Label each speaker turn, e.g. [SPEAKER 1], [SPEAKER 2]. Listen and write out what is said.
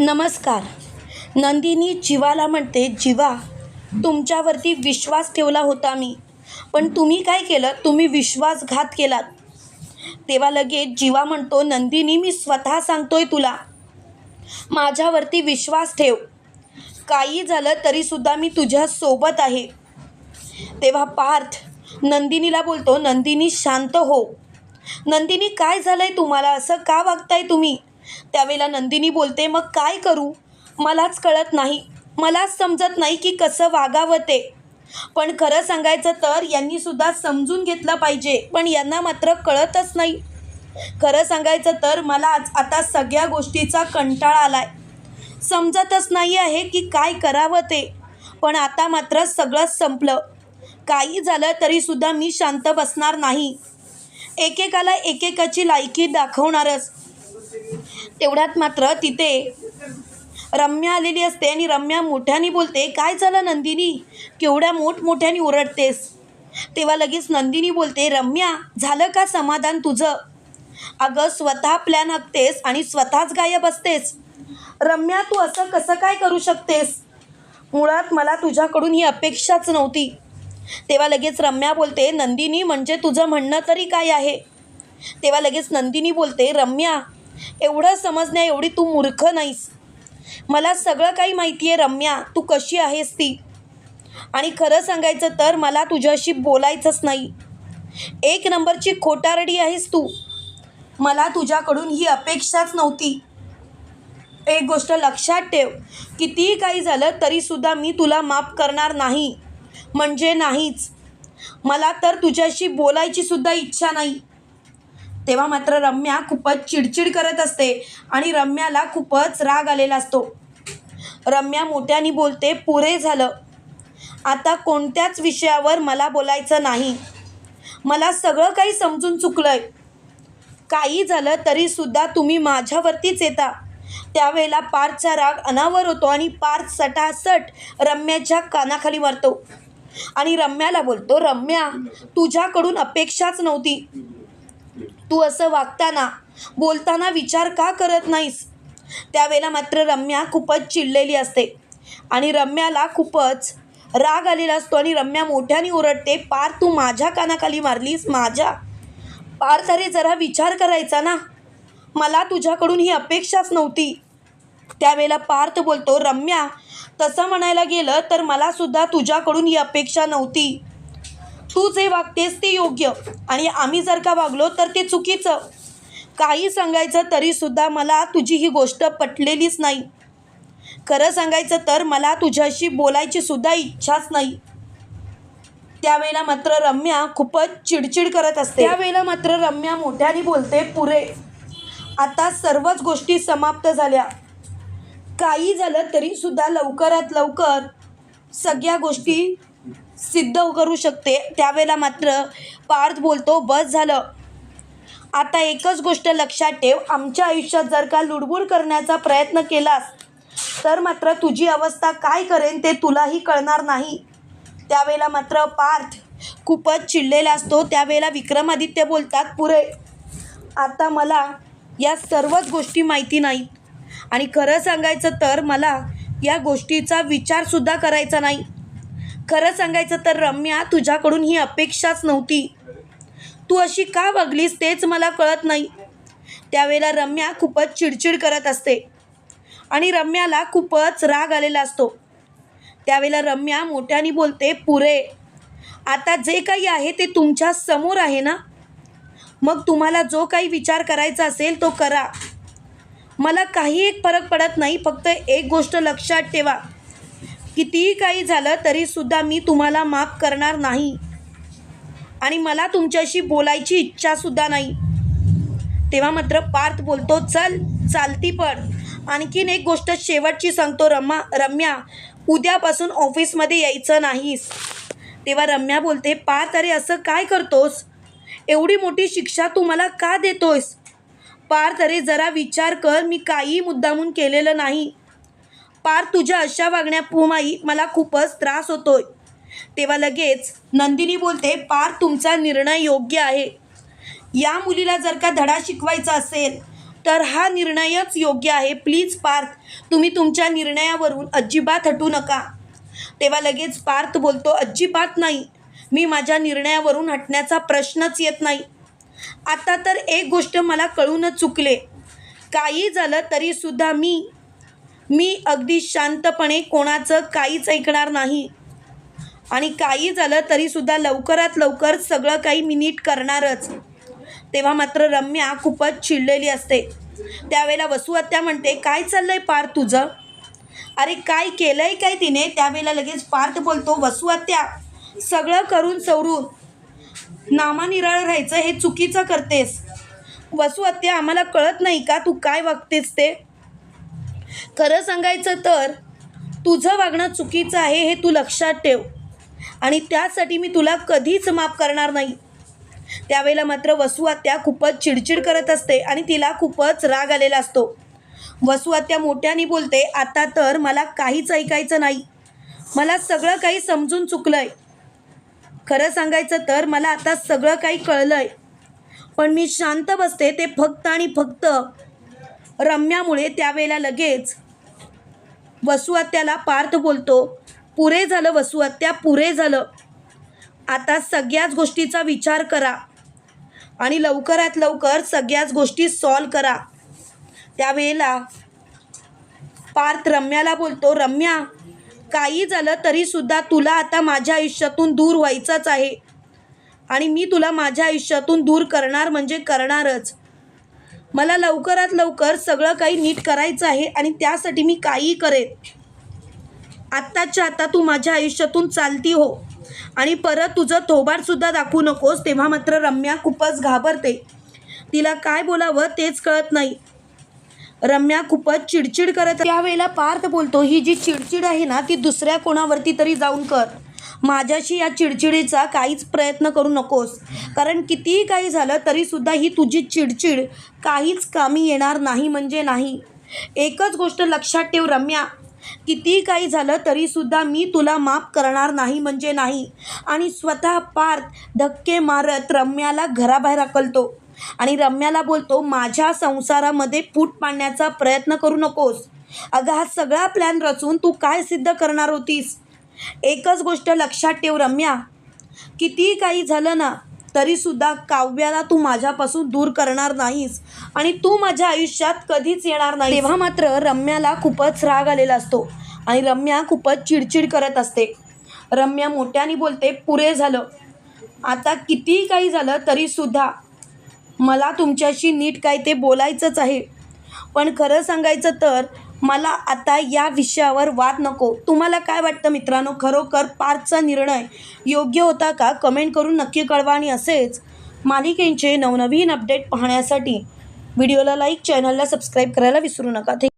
[SPEAKER 1] नमस्कार. नंदिनी जीवाला म्हणते जीवा तुमच्यावरती विश्वास ठेवला होता मी. पण तुम्ही काय केलं? तुम्ही विश्वासघात केलात. तेव्हा लगेच जीवा म्हणतो नंदिनी मी स्वतः सांगतोय तुला. माझ्यावरती विश्वास ठेव. काही झालं तरीसुद्धा मी तुझ्यासोबत आहे. तेव्हा पार्थ नंदिनीला बोलतो नंदिनी शांत हो. नंदिनी काय झालं आहे तुम्हाला? असं का वागताय तुम्ही? त्यावेळेला नंदिनी बोलते मग काय करू? मलाच कळत नाही. मलाच समजत नाही की कसं वागावं ते. पण खरं सांगायचं तर यांनीसुद्धा समजून घेतलं पाहिजे पण यांना मात्र कळतच नाही. खरं सांगायचं तर मला आज आता सगळ्या गोष्टीचा कंटाळा आला आहे समजतच नाही आहे की काय करावं ते. पण आता मात्र सगळंच संपलं. काही झालं तरीसुद्धा मी शांत बसणार नाही. एकेकाला एकेकाची लायकी दाखवणारच. तेवढ्यात मात्र तिथे रम्या आलेली असते आणि रम्या मोठ्याने बोलते काय झालं नंदिनी? केवढ्या मोठमोठ्याने ओरडतेस? तेव्हा लगेच नंदिनी बोलते रम्या झालं का समाधान तुझं? अगं स्वतः प्लॅन हकतेस आणि स्वतःच गायब असतेस. रम्या तू असं कसं काय करू शकतेस? मुळात मला तुझ्याकडून ही अपेक्षाच नव्हती. तेव्हा लगेच रम्या बोलते नंदिनी म्हणजे तुझं म्हणणं तरी काय आहे? तेव्हा लगेच नंदिनी बोलते रम्या एवढं समजण्या एवढी तू मूर्ख नाहीस. मला सगळं काही माहिती आहे रम्या. तू कशी आहेस ती? आणि खरं सांगायचं तर मला तुझ्याशी बोलायचंच नाही. एक नंबरची खोटारडी आहेस तू. मला तुझ्याकडून ही अपेक्षाच नव्हती. एक गोष्ट लक्षात ठेव. कितीही काही झालं तरीसुद्धा मी तुला माफ करणार नाही. म्हणजे नाहीच. मला तर तुझ्याशी बोलायची सुद्धा इच्छा नाही. तेव्हा मात्र रम्या खूपच चिडचिड करत असते आणि रम्याला खूपच राग आलेला असतो. रम्या मोठ्याने बोलते पुरे झालं. आता कोणत्याच विषयावर मला बोलायचं नाही. मला सगळं काही समजून चुकलं आहे काही झालं तरीसुद्धा तुम्ही माझ्यावरतीच येता. त्यावेळेला पार्थचा राग अनावर होतो आणि पार्थ सटासट रम्याच्या कानाखाली मारतो. आणि रम्याला बोलतो रम्या तुझ्याकडून अपेक्षाच नव्हती. तू असं वागताना बोलताना विचार का करत नाहीस? त्यावेळेला मात्र रम्या खूपच चिडलेली असते. आणि रम्याला खूपच राग आलेला असतो आणि रम्या मोठ्याने ओरडते पार तू माझ्या कानाखाली मारलीस माझ्या? पार तरी जरा विचार करायचा ना? मला तुझ्याकडून ही अपेक्षाच नव्हती. त्यावेळेला पार्थ बोलतो रम्या तसं म्हणायला गेलं तर मलासुद्धा तुझ्याकडून ही अपेक्षा नव्हती. तू जे वागतेस ते योग्य. आणि आम्ही जर का वागलो तर ते चुकीचं. काही सांगायचं तरीसुद्धा मला तुझी ही गोष्ट पटलेलीच नाही. खरं सांगायचं तर मला तुझ्याशी बोलायची सुद्धा इच्छाच नाही. त्यावेळेला मात्र रम्या खूपच चिडचिड करत असते. त्यावेळेला मात्र रम्या मोठ्याने बोलते पुरे आता सर्वच गोष्टी समाप्त झाल्या. काही झालं तरीसुद्धा लवकरात लवकर सगळ्या गोष्टी सिद्ध करू शकते. त्यावेळेला मात्र पार्थ बोलतो बस झालं. आता एकच गोष्ट लक्षात ठेव आमच्या आयुष्यात जर का लुडबुड करण्याचा प्रयत्न केलास तर मात्र तुझी अवस्था काय करेन ते तुलाही कळणार नाही. त्यावेळेला मात्र पार्थ खूपच चिडलेला असतो. त्यावेळेला विक्रमादित्य बोलतात पुरे आता मला या सर्वच गोष्टी माहिती नाहीत. आणि खरं सांगायचं तर मला या गोष्टीचा विचारसुद्धा करायचा नाही. खरं सांगायचं तर रम्या तुझ्याकडून ही अपेक्षाच नव्हती. तू अशी का वागलीस तेच मला कळत नाही. त्यावेळेला रम्या खूपच चिडचिड करत असते आणि रम्याला खूपच राग आलेला असतो. त्यावेळेला रम्या मोठ्याने बोलते पुरे आता जे काही आहे ते तुमच्यासमोर आहे ना? मग तुम्हाला जो काही विचार करायचा असेल तो करा. मला काही एक फरक पडत नाही फक्त एक गोष्ट लक्षात ठेवा. कितीही काही झालं तरीसुद्धा मी तुम्हाला माफ करणार नाही. आणि मला तुमच्याशी बोलायची इच्छासुद्धा नाही. तेव्हा मात्र पार्थ बोलतो चल चालती पण आणखीन एक गोष्ट शेवटची सांगतो रमा रम्या उद्यापासून ऑफिसमध्ये यायचं नाहीस. तेव्हा रम्या बोलते पार्थ अरे असं काय करतोस? एवढी मोठी शिक्षा तू मला का देतोयस? पार्थ अरे जरा विचार कर मी काही मुद्दामून केलेलं नाही. पार तुझ्या अशा वागण्यापुमाई मला खूपच त्रास होतोय. तेव्हा लगेच नंदिनी बोलते पार्थ तुमचा निर्णय योग्य आहे. या मुलीला जर का धडा शिकवायचा असेल तर हा निर्णयच योग्य आहे. प्लीज पार्थ तुम्ही तुमच्या निर्णयावरून अजिबात हटू नका. तेव्हा लगेच पार्थ बोलतो अजिबात नाही. मी माझ्या निर्णयावरून हटण्याचा प्रश्नच येत नाही. आता तर एक गोष्ट मला कळूनच चुकले. काही झालं तरीसुद्धा मी मी अगदी शांतपणे कोणाचं काहीच ऐकणार नाही. आणि काही झालं तरीसुद्धा लवकरात लवकर सगळं काही मी नीट करणारच. तेव्हा मात्र रम्या खूपच चिडलेली असते. त्यावेळेला वसुहत्या म्हणते काय चाललंय पार्थ तुझं? अरे काय केलं आहे काय तिने? त्यावेळेला लगेच पार्थ बोलतो वसुहत्या सगळं करून सवरून. नामानिराळ राहायचं हे चुकीचं करतेस. वसुहत्या आम्हाला कळत नाही का तू काय वागतेस ते? खरं सांगायचं तर तुझं वागणं चुकीचं आहे हे तू लक्षात ठेव. आणि त्यासाठी मी तुला कधीच माफ करणार नाही. त्यावेळेला मात्र वसुहत्या खूपच चिडचिड करत असते आणि तिला खूपच राग आलेला असतो. वसुआत्या मोठ्याने बोलते आता तर मला काहीच ऐकायचं नाही. मला सगळं काही समजून चुकलंय. खरं सांगायचं तर मला आता सगळं काही कळलंय. पण मी शांत बसते ते फक्त आणि फक्त रम्यामुळे त्यावेळेला लगेच वसुहत्याला पार्थ बोलतो पुरे झालं वसुहत्या पुरे झालं. आता सगळ्याच गोष्टीचा विचार करा आणि लवकरात लवकर सगळ्याच गोष्टी सॉल्व करा. त्यावेळेला पार्थ रम्याला बोलतो रम्या काही झालं तरीसुद्धा तुला आता माझ्या आयुष्यातून दूर व्हायचंच आहे आणि मी तुला माझ्या आयुष्यातून दूर करणार म्हणजे करणारच. मला लवकरात लवकर सगळं काही नीट करायचं आहे आणि त्यासाठी मी काहीही करेन. आत्ताच्या आता तू माझ्या आयुष्यातून चालती हो. आणि परत तुझं थोबाडसुद्धा दाखवू नकोस तेव्हा मात्र रम्या खूपच घाबरते. तिला काय बोलावं तेच कळत नाही. रम्या खूपच चिडचिड करत त्यावेळेला पार्थ बोलतो ही जी चिडचिड आहे ना ती दुसऱ्या कोणावरती तरी जाऊन कर. माझ्याशी या चिडचिडीचा काहीच प्रयत्न करू नकोस. कारण कितीही काही झालं तरीसुद्धा ही तुझी चिडचिड काहीच कामी येणार नाही म्हणजे नाही. एकच गोष्ट लक्षात ठेव रम्या. कितीही काही झालं तरीसुद्धा मी तुला माफ करणार नाही म्हणजे नाही. आणि स्वतः पार्थ धक्के मारत रम्याला घराबाहेर अकलतो आणि रम्याला बोलतो माझ्या संसारामध्ये फूट पाडण्याचा प्रयत्न करू नकोस. अगं हा सगळा प्लॅन रचून तू काय सिद्ध करणार होतीस? एकच गोष्ट लक्षात ठेव रम्या. कितीही काही झालं ना तरीसुद्धा काव्याला तू माझ्यापासून दूर करणार नाहीस आणि तू माझ्या आयुष्यात कधीच येणार नाही तेव्हा मात्र रम्याला खूपच राग आलेला असतो आणि रम्या खूपच चिडचिड करत असते. रम्या मोठ्याने बोलते पुरे झालं. आता कितीही काही झालं तरीसुद्धा मला तुमच्याशी नीट काय ते बोलायचंच आहे. पण खरं सांगायचं तर मला आता या विषयावर वाद नको. तुम्हाला काय वाटतं मित्रांनो? खरोखर पार्थचा निर्णय योग्य होता का? कमेंट करून नक्की कळवा आणि असेच मालिकेंचे नवनवीन अपडेट पाहण्यासाठी व्हिडिओला लाईक चॅनलला सबस्क्राईब करायला विसरू नका. थँक